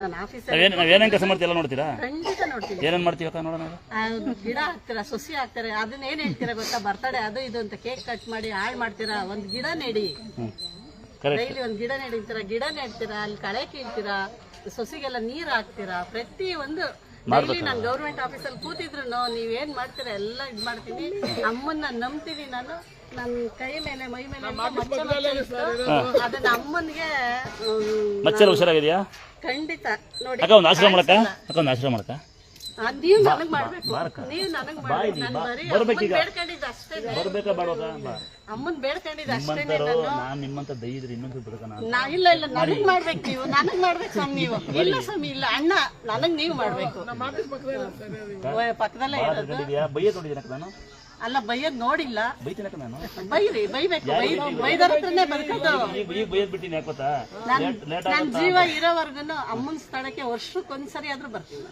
ನಾವೇನು ನಾವೇನೇನು ಕೆಲಸ ಮಾಡ್ತೀವಿ ಎಲ್ಲ ನೋಡ್ತೀರಾ? ಖಂಡಿತ ನೋಡ್ತೀನಿ ಏನೇನು ಮಾಡ್ತೀವಿ ಅಕ್ಕ ನೋಡೋಣ ಆ, ಗಿಡ ಹಾಕ್ತೀರಾ ಸೊಸಿ ಹಾಕ್ತಾರೆ ಅದನ್ನ ಏನ್ ಹೇಳ್ತೀರಾ ಗೊತ್ತಾ? ಬರ್ತಡೆ ಅದು ಇದು ಅಂತ ಕೇಕ್ ಕಟ್ ಮಾಡಿ ಹಾಳು ಮಾಡ್ತೀರಾ? ಒಂದ್ ಗಿಡ ನೆಡಿ. ಹ್ಞೂ ಕರೆಕ್ಟ್ ಡೈಲಿ ಒಂದ್ ಗಿಡ ನೆಡಿತೀರಾ ಗಿಡ ನೆಡ್ತೀರಾ? ಅಲ್ಲಿ ಕಳೆ ಕೀಳ್ತೀರಾ? ಸೊಸಿಗೆಲ್ಲ ನೀರ್ ಹಾಕ್ತೀರಾ? ಪ್ರತಿ ಒಂದು ಡೈಲಿ ನಾನು ಗೌರ್ಮೆಂಟ್ ಆಫೀಸಲ್ಲಿ ಕೂತಿದ್ರು ನೀವೇನ್ ಮಾಡ್ತೀರಾ? ಎಲ್ಲ ಇದ್ ಮಾಡ್ತೀನಿ. ಅಮ್ಮನ್ನ ನಂಬ್ತೀನಿ ನಾನು. ಮಚ್ಚೆಲ್ಲ ಹುಷಾರಾಗಿದೆಯಾ? ಖಂಡಿತ. ನೋಡಿ ಅಕ್ಕ ಒಂದು ಆಶ್ರಮ ಮಾಡಕ್ಕ? ಅಕ್ಕ ಒಂದು ಆಶ್ರಮ ಮಾಡಕ್ಕ? ನನಗೆ ಮಾಡಬೇಕು. ನನಗೆ ನಾನು ಬರೀ ಅಮ್ಮನ್ ಬೇಡ್ಕೊಂಡಿದ್ದ ಅಷ್ಟೇ. ಬರ್ಬೇಕಾ ಬೇಡವಾ ಬಾ. ಅಮ್ಮನ್ ಬೇಡ್ಕೊಂಡಿದ್ದ ಅಷ್ಟೇ ನಾನು. ನಿಮ್ಮಂತ ದೈದ್ರೆ ಇನ್ನೊಂದು ಬಿಡಕ ನಾನು? ಇಲ್ಲ ಇಲ್ಲ. ನನಗೆ ಮಾಡ್ಬೇಕು ನೀವು. ನನಗೆ ಮಾಡ್ಬೇಕು ಸ್ವಾಮಿ ನೀವು. ಇಲ್ಲ ಸ್ವಾಮಿ ಇಲ್ಲ. ಅಣ್ಣ ನನಗೆ ನೀವು ಮಾಡ್ಬೇಕು. ಓ, ಪಕ್ಕದಲ್ಲೇ ನಾನು? ಅಲ್ಲ ಬೈಯದ್ ನೋಡಿಲ್ಲ. ಬೈತೀನಕ್ಕ ನಾನು? ಬೈರಿ ಬೈಬೇಕು ಬೈದರ? ಹತ್ರನೇ ಬದುಕೋದು ಬೈಯದ್ ಬಿಟ್ಟಿನಿ ಯಾಕೆ ಗೊತ್ತಾ? ಲೇಟ್ ಲೇಟ್ ನನ್ ಜೀವ ಇರೋವರ್ಗುನು ಅಮ್ಮನ್ ಸ್ಥಳಕ್ಕೆ ವರ್ಷಕ್ಕೊಂದ್ಸರಿ ಆದ್ರೂ ಬರ್ತೀನಿ.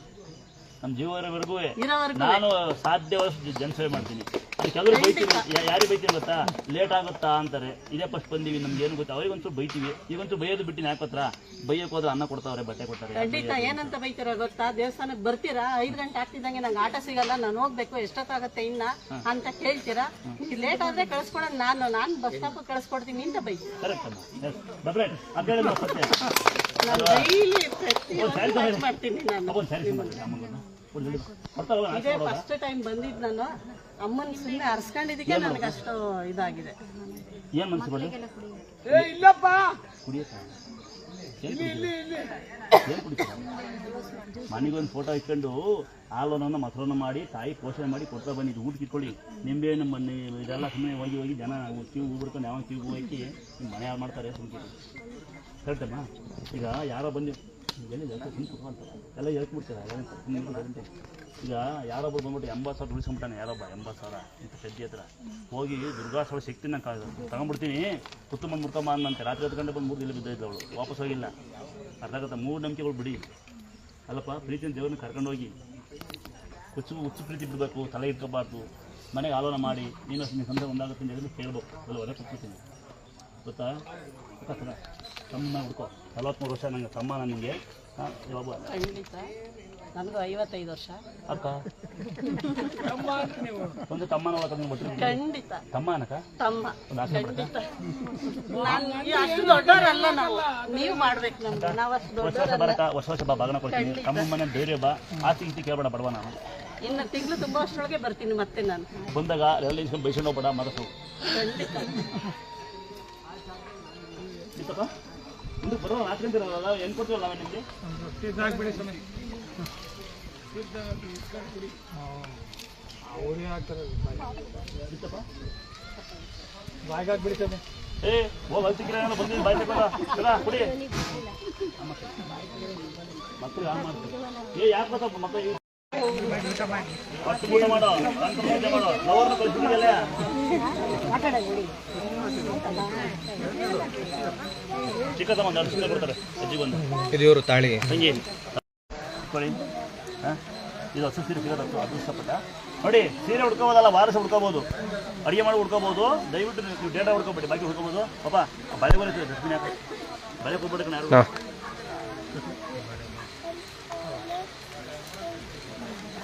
ನಮ್ ಜೀವ ಇರೋವರೆಗೂ ನಾನು ನಾನು ವರ್ಷ ಜನಸೇವೆ ಮಾಡ್ತೀನಿ. ಕೆಲವರು ಬೈತೀವಿ ಯಾರಿಗೆ ಬೈತೀವಿ ಗೊತ್ತಾ? ಲೇಟ್ ಆಗುತ್ತಾ ಅಂತಾರೆ. ಇದೇ ಫಸ್ಟ್ ಬಂದೀವಿ ನಮ್ಗೆ ಏನು ಗೊತ್ತಾ? ಅವ್ರಿಗೊಂಚೂರು ಬೈತೀವಿ. ಈಗಂತೂ ಬೈಯೋದು ಬಿಟ್ಟಿನ ಯಾಕೆ ಬೈಯಕ್ ಬೈಯಕ್ಕೆ ಹೋದ್ರೆ ಅನ್ನ ಕೊಡ್ತಾವ್ರೆ ಬಟ್ಟೆ ಕೊಡ್ತಾರೆ ಖಂಡಿತ. ಏನಂತ ಬೈತೀರ ಗೊತ್ತಾ? ದೇವಸ್ಥಾನಕ್ಕೆ ಬರ್ತೀರಾ? ಐದ್ ಗಂಟೆ ಆಗ್ತಿದ್ದಂಗೆ ನಂಗೆ ಆಟ ಸಿಗಲ್ಲ ನಾನು ಹೋಗ್ಬೇಕು. ಎಷ್ಟೊತ್ತಾಗತ್ತೆ ಇನ್ನ? ಅಂತ ಕೇಳ್ತೀರಾ? ಲೇಟ್ ಆದ್ರೆ ಕಳ್ಸ್ಕೊಡೋದು ನಾನು. ನಾನು ಬಸ್ ಸ್ಟಾಪ್ ಕಳ್ಸ್ಕೊಡ್ತೀನಿ ಅಂತ ಬೈಕ್ ಕರೆಕ್ಟ್ ನಾನು ಡೈಲಿ ಮಾಡ್ತೀನಿ ನಾನು. ಇದೇ ಫಸ್ಟ್ ಟೈಮ್ ಬಂದಿದ್ದು ನಾನು. ಅಮ್ಮನ ಸುಮ್ಮನೆ ಅರ್ಸ್ಕೊಂಡಿದ್ದಕ್ಕೆ ನನಗೆ ಅಷ್ಟು ಇದಾಗಿದೆ. ಏನು ಮನ್ಸು ಬಲ್ಲಿ ಇಲ್ಲಪ್ಪ! ಕುಡಿಯಕ್ಕ ಏನು ಕುಡಿತೀರ? ಮನೆಗೊಂದು ಫೋಟೋ ಇಟ್ಕೊಂಡು ಹಾಲನ್ನ ಮೊಸರನ್ನ ಮಾಡಿ ತಾಯಿ ಪೋಷಣೆ ಮಾಡಿ ಕೊಡ್ತಾ ಬಂದಿದ್ದು ಊಟ ಇಟ್ಕೊಳ್ಳಿ. ನಿಂಬೆ ಹಣ್ಣು ಮನೆ ಇದೆಲ್ಲ ಸುಮ್ಮನೆ ಹೋಗಿ ಹೋಗಿ ಜನ ಕ್ಯೂ ಬಿಡ್ಕೊಂಡು ಯಾವ ಕ್ಯೂ ಹೋಗಿ ನಿಮ್ಮ ಮನೆ ಯಾರು ಮಾಡ್ತಾರೆ ಸುಮ್ಮನೆ ಕರೆಕ್ಟಮ್ಮ ಈಗ ಯಾರೋ ಬಂದು ಎಲ್ಲಿ ಗ್ಯಾರಂಟಿ ಈಗ ಯಾರೊಬ್ಬರು ಬಂದ್ಬಿಟ್ಟು ಎಂಬತ್ತು ಸಾವಿರ ಉಳಿಸ್ಕೊಂಬಿಟ್ಟಾನೆ ಯಾರೊಬ್ಬ ಎಂಬತ್ತು ಸಾವಿರ ಇಂಥ ಸಜ್ಜಿ ಹತ್ರ. ಹೋಗಿ ದುರ್ಗಾ ಸಾವಿರ ಶಕ್ತಿ ನಾನು ತಗೊಂಡ್ಬಿಡ್ತೀನಿ. ಕುತ್ತು ಬಂದು ಮುಡ್ಕೊಂಬ ಅನ್ನಂತೆ ರಾತ್ರಿ ಹತ್ತು ಗಂಟೆ ಬಂದು ಮೂರು ದಿನ ಬಿದ್ದೈತೆ ಅವಳು. ವಾಪಸ್ ಹೋಗಿಲ್ಲ. ಅರ್ಧ ಆಗತ್ತೆ ಮೂರು ನಂಬಿಕೆಗಳು ಬಿಡಿ. ಅಲ್ಲಪ್ಪ, ಪ್ರೀತಿನ ದೇವ್ರನ್ನ ಕರ್ಕೊಂಡು ಹೋಗಿ. ಹುಚ್ಚು ಹುಚ್ಚು ಪ್ರೀತಿ ಬಿಡಬೇಕು. ತಲೆ ಇಟ್ಕೋಬಾರ್ದು. ಮನೆಗೆ ಆಲೋಚನೆ ಮಾಡಿ. ನೀನು ಸಂದ ಒಂದಾಗುತ್ತೆ ಅಂತ ಹೇಳಿ ಕೇಳ್ಬೇಕು. ಅಲ್ಲಿ ಕೂತ್ಬಿಡ್ತೀನಿ. ಗೊತ್ತಾ? ಗೊತ್ತಾ ತಮ್ಮ ಹುಡ್ಕೋ. ನಲವತ್ತ್ಮೂರು ವರ್ಷ ನನಗೆ ತಮ್ಮ ನನಗೆ ಖಂಡಿತ. ಐವತ್ತೈದು ವರ್ಷ. ಅಕ್ಕ? ಒಂದು ತಮ್ಮನ ಒಳಗೆ ಖಂಡಿತ. ತಮ್ಮ. ಅನಕ ತಮ್ಮ ಖಂಡಿತ. ನಾನು ಅಷ್ಟು ದೊಡ್ಡವರಲ್ಲ ನಾವು. ನೀವು ಮಾಡ್ಬೇಕು ನಮ್ಗೆ. ನಾವು ಅಷ್ಟು ವರ್ಷ ವರ್ಷ ಬರಕ ವರ್ಷ ವರ್ಷ ಬಾ ಬಾಗನ ಕೊಡ್ತೀನಿ. ತಮ್ಮ ಮನೆ ಧೈರ್ಯ ಬಾ. ಆಸ್ತಿ ಗೀತಿ ಕೇಳಬೇಡ ಬಡವ ನಾನು. ಇನ್ನು ತಿಂಗಳು ತುಂಬಾ ಅಷ್ಟರೊಳಗೆ ಬರ್ತೀನಿ ಮತ್ತೆ ನಾನು. ಬಂದಾಗ ಎಲ್ಲ ಬಡ ಬೈಸ್ಕೊಂಡು ಹೋಗ್ಬೇಡ ಮನಸ್ಸು. ಖಂಡಿತ. ಇತ್ತಪ್ಪ? ಮುಂದೆ ಬರೋ ಹಾಕ್ಕೊಂತಿರಲ್ಲ ಏನು ಕೊಡ್ತೀವಲ್ಲ ನಿಮಗೆ ಅವ್ರಿಗೆ ಹಾಕ್ತಾರೆ ಇತ್ತಪ್ಪ ಬಾಯ್ಗೆ ಹಾಕ್ಬಿಡಿ ಸ್ವಾಮಿ ಏ, ಹೋಗಿ ಹಲ್ತಿಕ್ಕಿರ ಬಂದಿದ್ದು ಬಾಯ್ ತಗೊಂಡ ಚಲ, ಕುಡಿ. ಯಾರು ಗೊತ್ತಪ್ಪ ಮಕ್ಕಳು ಇದಿವರು ತಾಳಿ. ತಂಗಿ ಕೊಡಿ. ಹಾಂ? ಇದು ಹಸು ಸೀರೆ ಸಿಗೋದು ಅದೃಷ್ಟಪಟ್ಟ ನೋಡಿ ಸೀರೆ ಹುಡ್ಕೋಬೋದಲ್ಲ ವಾರಸ ಹುಡ್ಕೋಬೋದು ಅಡುಗೆ ಮಾಡಿ ಹುಡ್ಕೋಬೋದು ದಯವಿಟ್ಟು ನೀವು ಡೇಟಾ ಹುಡ್ಕೋಬೇಡಿ ಬಾಕಿ ಹುಡ್ಕೋಬೋದು. ಪಾಪ ಬಳೆ ಬರುತ್ತೆ ಡಸ್ಟ್ಬಿನ್ ಹಾಕಿ. ಬಳೆ ಕೊಡ್ಬೇಡಿ ಕಣ ಯಾರು ಹಾಂ ಪಾಪ ಕುಡ್ಕೊಂಡು ಪಾಪ ಕುಡ್ಕೊಂಡು ನಾ ಮಾಡ್ಕಂಡ ಆ ಬಂಡ್ರ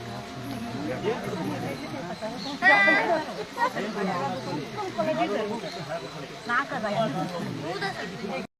ಮದುವೆ